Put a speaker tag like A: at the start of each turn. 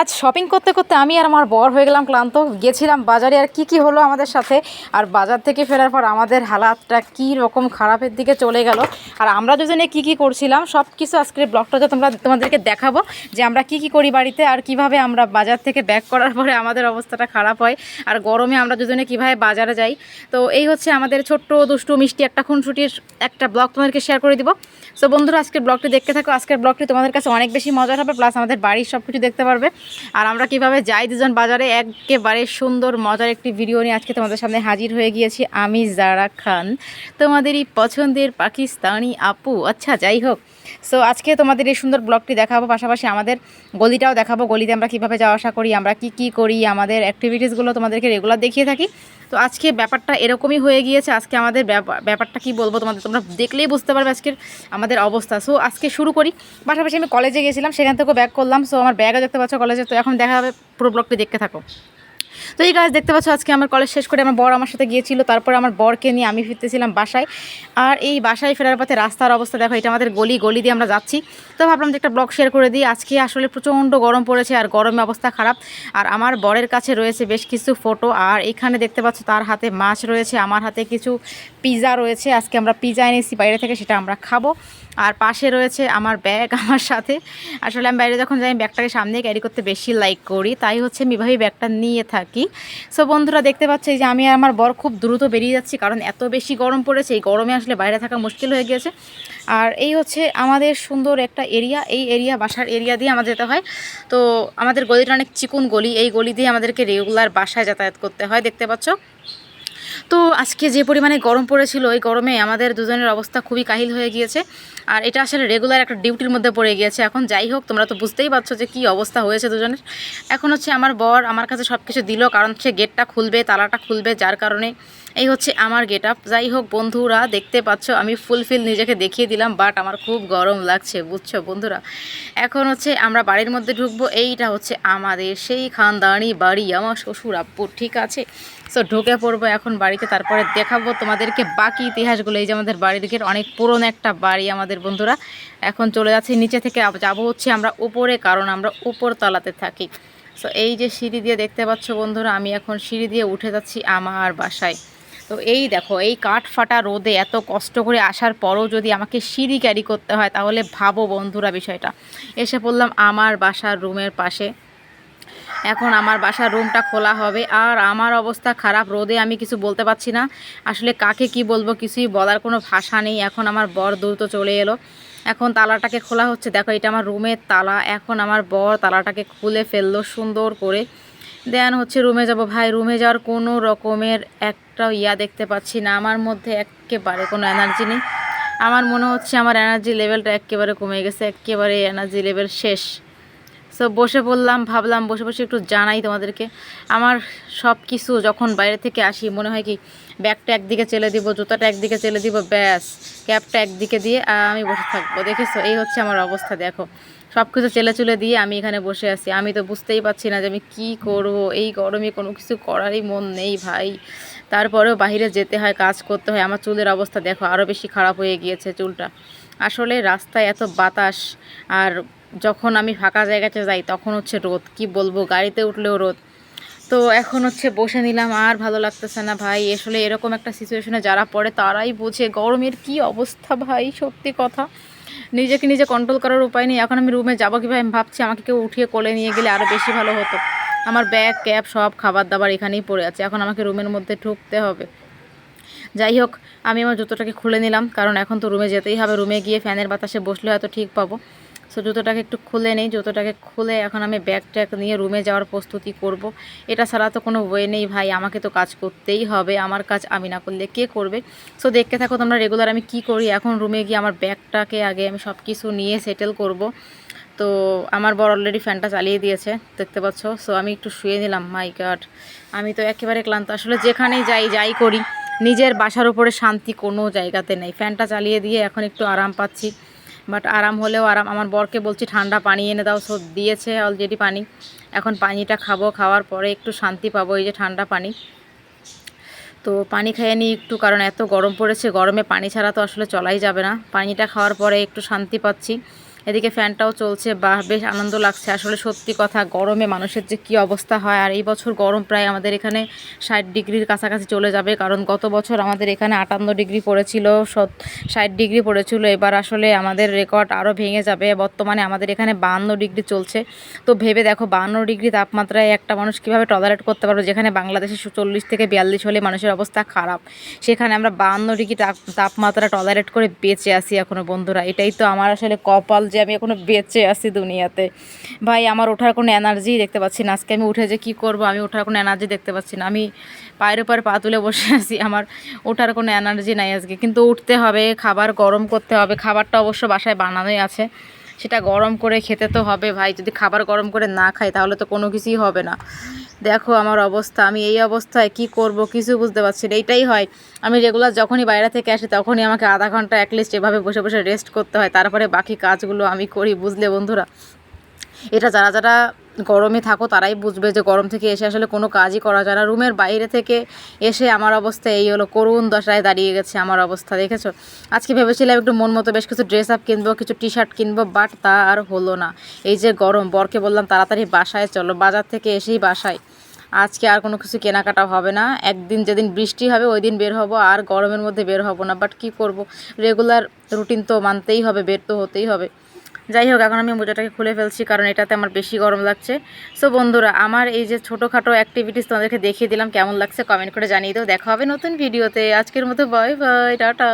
A: আজ শপিং করতে করতে আমি আর আমার বর হয়ে গেলাম ক্লান্ত। গেছিলাম বাজারে আর কি কি হলো আমাদের সাথে। আর বাজার থেকে ফেরার পর আমাদের হালাতটা কি রকম খারাপের দিকে চলে গেল। আর আমরা দুজনে কি কি করছিলাম, সব কিছু আজকের ব্লগটাতে তোমরা, তোমাদেরকে দেখাবো যে আমরা কি কি করি বাড়িতে আর কীভাবে আমরা বাজার থেকে ব্যাক করার পরে আমাদের অবস্থাটা খারাপ হয়। আর গরমে আমরা দুজনে কীভাবে বাজারে যাই। তো এই হচ্ছে আমাদের ছোট্ট, দুষ্টু, মিষ্টি একটা খুনসুটির একটা ব্লগ তোমাদেরকে শেয়ার করে দিব। সো বন্ধুরা, আজকের ব্লগটি দেখতে থাকো। আজকের ব্লগটি তোমাদের কাছে অনেক বেশি মজার হবে প্লাস আমাদের বাড়ির সব কিছু দেখতে পারবে। আর আমরা কীভাবে যাই দুজন বাজারে? একেবারে সুন্দর, মজার একটি ভিডিও নিয়ে আজকে তোমাদের সামনে হাজির হয়ে গিয়েছি আমি জারা খান। তোমাদেরই পছন্দের পাকিস্তানি আপু। আচ্ছা যাই হোক। সো আজকে তোমাদের এই সুন্দর ব্লগটি দেখাবো, পাশাপাশি আমাদের গলিটাও দেখাবো। গলিতে আমরা কীভাবে যাওয়া আসা করি, আমরা কি কি করি, আমাদের অ্যাক্টিভিটিসগুলো তোমাদেরকে রেগুলার দেখিয়ে থাকি। তো আজকে ব্যাপারটা এরকমই হয়ে গিয়েছে, আজকে আমাদের ব্যাপা- ব্যাপারটা কি বলব তোমাদের? তোমরা দেখলেই বুঝতে পারবে আজকের আমাদের অবস্থা। সো আজকে শুরু করি। পাশাপাশি আমি কলেজে গেছিলাম সেখান থেকেও ব্যাক করলাম। সো আমার ব্যাগও দেখতে পাচ্ছ কলেজে তো এখন দেখা হবে, পুরো ব্লগটি দেখতে থাকো। তো এই গাছ দেখতে পাচ্ছ আজকে আমার কলেজ শেষ করে আমার বর আমার সাথে গিয়েছিল, তারপরে আমার বরকে নিয়ে আমি ফিরতেছিলাম বাসায়। আর এই বাসায় ফেরার পথে রাস্তার অবস্থা দেখো, এটা আমাদের গলি গলি দিয়ে আমরা যাচ্ছি। তো ভাবলাম যে একটা ব্লগ শেয়ার করে দিই, আজকে আসলে প্রচণ্ড গরম পড়েছে আর গরমে অবস্থা খারাপ। আর আমার বরের কাছে রয়েছে বেশ কিছু ফটো আর এখানে দেখতে পাচ্ছ তার হাতে মাছ রয়েছে, আমার হাতে কিছু পিৎজা রয়েছে। আজকে আমরা পিৎজা এনেছি, বাইরে থেকে সেটা আমরা খাব। আর পাশে রয়েছে আমার ব্যাগ আমার সাথে। আসলে আমি বাইরে যখন যাই ব্যাগটাকে সামনে ক্যারি করতে বেশি লাইক করি। তাই হচ্ছে আমি এভাবেই ব্যাগটা নিয়ে থাকি। সো বন্ধুরা দেখতে পাচ্ছি যে আমি আর আমার বর খুব দ্রুত বেরিয়ে যাচ্ছি, কারণ এত বেশি গরম পড়েছে। এই গরমে আসলে বাইরে থাকা মুশকিল হয়ে গিয়েছে। আর এই হচ্ছে আমাদের সুন্দর একটা এরিয়া এই এরিয়া বাসার এরিয়া দিয়ে আমাদের যেতে হয়। তো আমাদের গলিটা অনেক চিকুন গলি। এই গলি দিয়ে আমাদেরকে রেগুলার বাসায় যাতায়াত করতে হয়। দেখতে পাচ্ছ? তো আজকে যে পরিমাণে গরম পড়েছিল ওই গরমে আমাদের দুজনের অবস্থা খুবই কাহিল হয়ে গিয়েছে। আর এটা আসলে রেগুলার একটা ডিউটির মধ্যে পড়ে গিয়েছে। এখন যাই হোক, তোমরা তো বুঝতেই পারছ যে কী অবস্থা হয়েছে দুজনের। এখন হচ্ছে আমার বর আমার কাছে সব কিছু দিল, কারণ সে গেটটা খুলবে, তালাটা খুলবে, যার কারণে এই হচ্ছে আমার গেট আপ যাই হোক, বন্ধুরা, দেখতে পাচ্ছ, আমি ফুলফিল নিজেকে দেখিয়ে দিলাম বাট আমার খুব গরম লাগছে, বুঝছ বন্ধুরা? এখন হচ্ছে আমরা বাড়ির মধ্যে ঢুকবো, এইটা হচ্ছে আমাদের সেই খানদানি বাড়ি, আমার শ্বশুর আব্বু, ঠিক আছে? সো ঢুকে পড়ব এখন বাড়িতে, তারপরে দেখাবো তোমাদেরকে বাকি ইতিহাসগুলো। এই যে আমাদের বাড়ির দিকের অনেক পুরনো একটা বাড়ি আমাদের বন্ধুরা। এখন চলে যাচ্ছি, নিচে থেকে যাব হচ্ছে আমরা উপরে, কারণ আমরা উপর তলাতে থাকি। সো এই যে সিঁড়ি দিয়ে দেখতে পাচ্ছ বন্ধুরা, আমি এখন সিঁড়ি দিয়ে উঠে যাচ্ছি আমার বাসায়। তো এই দেখো, এই কাঠ ফাটা রোদে এত কষ্ট করে আসার পরও যদি আমাকে সিঁড়ি ক্যারি করতে হয়, তাহলে ভাবো বন্ধুরা বিষয়টা। এসে পড়লাম আমার বাসার রুমের পাশে। এখন আমার বাসার রুমটা খোলা হবে। আর আমার অবস্থা খারাপ, রোদে আমি কিছু বলতে পারছি না। আসলে কাকে কি বলব কিছুই বলার কোনো ভাষা নেই। এখন আমার বর দ্রুত চলে এলো। এখন তালাটাকে খোলা হচ্ছে। দেখো, এটা আমার রুমের তালা। এখন আমার বর তালাটাকে খুলে ফেলল সুন্দর করে। দেন হচ্ছে রুমে যাব। ভাই রুমে যাওয়ার কোনো রকমের একটা ইয়া দেখতে পাচ্ছি না। আমার মধ্যে একেবারে কোনো এনার্জি নেই। আমার মনে হচ্ছে আমার এনার্জি লেভেলটা একেবারে কমে গেছে। একেবারে এনার্জি লেভেল শেষ। সো বসে পড়লাম ভাবলাম বসে বসে একটু জানাই তোমাদেরকে। আমার সব কিছু যখন বাইরে থেকে আসি, মনে হয় কি, ব্যাগটা একদিকে চেলে দিব, জুতাটা একদিকে চেলে দিব, ব্যাস, ক্যাপটা একদিকে দিয়ে আমি বসে থাকব। দেখেছ? এই হচ্ছে আমার অবস্থা, দেখো। সব কিছু চেলে চুলে দিয়ে আমি এখানে বসে আছি। আমি তো বুঝতেই পারছি না যে আমি কী করব। এই গরমে কোনো কিছু করারই মন নেই, ভাই। তারপরেও বাইরে যেতে হয়, কাজ করতে হয়। আমার চুলের অবস্থা, দেখো আরও বেশি খারাপ হয়ে গিয়েছে চুলটা। আসলে রাস্তায় এত বাতাস, আর যখন আমি ফাঁকা জায়গাতে যাই, তখন হচ্ছে রোদ। কি বলব, গাড়িতে উঠলেও রোদ। তো এখন হচ্ছে বসে নিলাম, আর ভালো লাগতেছে না ভাই। আসলে এরকম একটা সিচুয়েশনে যারা পড়ে, তারাই বোঝে গরমের কি অবস্থা ভাই, সত্যি কথা। নিজেকে নিজে কন্ট্রোল করার উপায় নেই। এখন আমি রুমে যাব কীভাবে? আমি ভাবছি আমাকে কেউ উঠিয়ে কোলে নিয়ে গেলে আরও বেশি ভালো হতো। আমার ব্যাগ ক্যাব সব খাবার দাবার এখানেই পড়ে আছে। এখন আমাকে রুমের মধ্যে ঢুকতে হবে। যাই হোক, আমি আমার জুতোটাকে খুলে নিলাম। কারণ এখন তো রুমে যেতেই হবে। রুমে গিয়ে ফ্যানের বাতাসে বসলে হয়তো ঠিক পাবো। সো জুতোটাকে একটু খুলে নেই। জুতোটাকে খুলে এখন আমি ব্যাগ ট্যাগ নিয়ে রুমে যাওয়ার প্রস্তুতি করব। এটা ছাড়া তো কোনো ওয়ে নেই ভাই, আমাকে তো কাজ করতেই হবে। আমার কাজ আমি না করলে কে করবে? সো দেখতে থাকো তোমরা রেগুলার আমি কি করি। এখন রুমে গিয়ে আমার ব্যাগটাকে আগে আমি সব কিছু নিয়ে সেটেল করব। তো, আমার বড় অলরেডি ফ্যানটা চালিয়ে দিয়েছে, দেখতে পাচ্ছ? সো আমি একটু শুয়ে নিলাম মাই গাড আমি তো একেবারে ক্লান্ত। আসলে যেখানেই যাই যাই করি। নিজের বাসার উপরে শান্তি কোনো জায়গাতে নেই। ফ্যানটা চালিয়ে দিয়ে এখন একটু আরাম পাচ্ছি। বাট আরাম হলেও আরাম। আমার বরকে বলছি, ঠান্ডা পানি এনে দাও সব দিয়েছে অলরেডি পানি। এখন পানিটা খাব, খাওয়ার পরে একটু শান্তি পাবো, এই যে ঠান্ডা পানি। তো পানি খেয়ে নিই একটু, কারণ এত গরম পড়েছে, গরমে পানি ছাড়া তো আসলে চলাই যাবে না। পানিটা খাওয়ার পরে একটু শান্তি পাচ্ছি। এদিকে ফ্যানটাও চলছে বা বেশ আনন্দ লাগছে। আসলে সত্যি কথা, গরমে মানুষের যে কী অবস্থা হয়, আর এই বছর গরম প্রায় আমাদের এখানে ষাট ডিগ্রির কাছাকাছি চলে যাবে, কারণ গত বছর আমাদের এখানে আটান্ন ডিগ্রি পড়েছিল ষাট ডিগ্রি পড়েছিল, এবার আসলে আমাদের রেকর্ড আরও ভেঙে যাবে, বর্তমানে আমাদের এখানে বাহান্ন ডিগ্রি চলছে। তো ভেবে দেখো, বাহান্ন ডিগ্রি তাপমাত্রায় একটা মানুষ কীভাবে টলারেট করতে পারবে? যেখানে বাংলাদেশে চল্লিশ থেকে বিয়াল্লিশ হলে মানুষের অবস্থা খারাপ, সেখানে আমরা বাহান্ন ডিগ্রি তাপ- তাপমাত্রা টলারেট করে বেঁচে আসি এখনও বন্ধুরা। এটাই তো আমার আসলে কপাল যে আমি এখনও বেঁচে আছি দুনিয়াতে। ভাই, আমার ওঠার কোনো এনার্জি দেখতে পাচ্ছি না। আজকে আমি উঠে যে কী করব, আমি ওঠার কোনো এনার্জি দেখতে পাচ্ছি না। আমি পায়ের উপর পা তুলে বসে আছি, আমার ওঠার কোনো এনার্জি নাই আজকে। কিন্তু উঠতে হবে, খাবার গরম করতে হবে, খাবারটা অবশ্য বাসায় বানানোই আছে। সেটা গরম করে খেতে তো হবে ভাই। যদি খাবার গরম করে না খাই, তাহলে তো কোনো কিছুই হবে না। দেখো আমার অবস্থা, আমি এই অবস্থায় কি করব কিছু বুঝতে পারছি না। এইটাই হয়, আমি রেগুলার যখনই বাইরে থেকে আসি, তখনই আমাকে আধা ঘণ্টা অ্যাটলিস্ট এভাবে বসে বসে রেস্ট করতে হয়। তারপরে বাকি কাজগুলো আমি করি, বুঝলে বন্ধুরা? এটা যারা যারা গরমে থাকো, তারাই বুঝবে যে গরম থেকে এসে আসলে কোনো কাজই করা যায় না। রুমের বাইরে থেকে এসে আমার অবস্থা এই হলো, করুণ দশায় দাঁড়িয়ে গেছে আমার অবস্থা, দেখেছ? আজকে ভেবেছিলাম একটু মন মতো বেশ কিছু ড্রেস আপ কিনবো, কিছু টি শার্ট কিনবো বাট তা আর হলো না। এই যে গরম, বরকে বললাম তাড়াতাড়ি বাসায় চলো, বাজার থেকে এসেই বাসায়। আজকে আর কোনো কিছু কেনাকাটা হবে না। একদিন যেদিন বৃষ্টি হবে, ওই দিন বের হব, আর গরমের মধ্যে বের হব না। বাট কি করব? রেগুলার রুটিন তো মানতেই হবে, বের তো হতেই হবে। যাই হোক, এখন আমি মোজাটাকে খুলে ফেলছি কারণ এটাতে আমার বেশি গরম লাগছে। সো বন্ধুরা, আমার এই যে ছোটোখাটো অ্যাক্টিভিটিস তোমাদেরকে দেখিয়ে দিলাম, কেমন লাগছে কমেন্ট করে জানিয়ে দেবো দেখা হবে নতুন ভিডিওতে আজকের মতো বয় বয় টাটা।